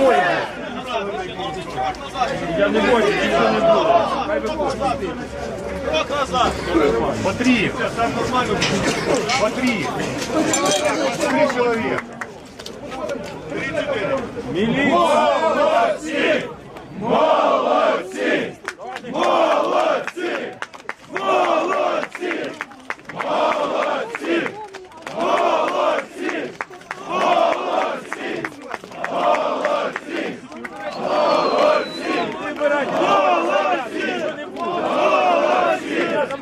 двоє. Я не боюсь, нічого не буде. Хай виходить. По три. По три. Три чоловіка. Милиция.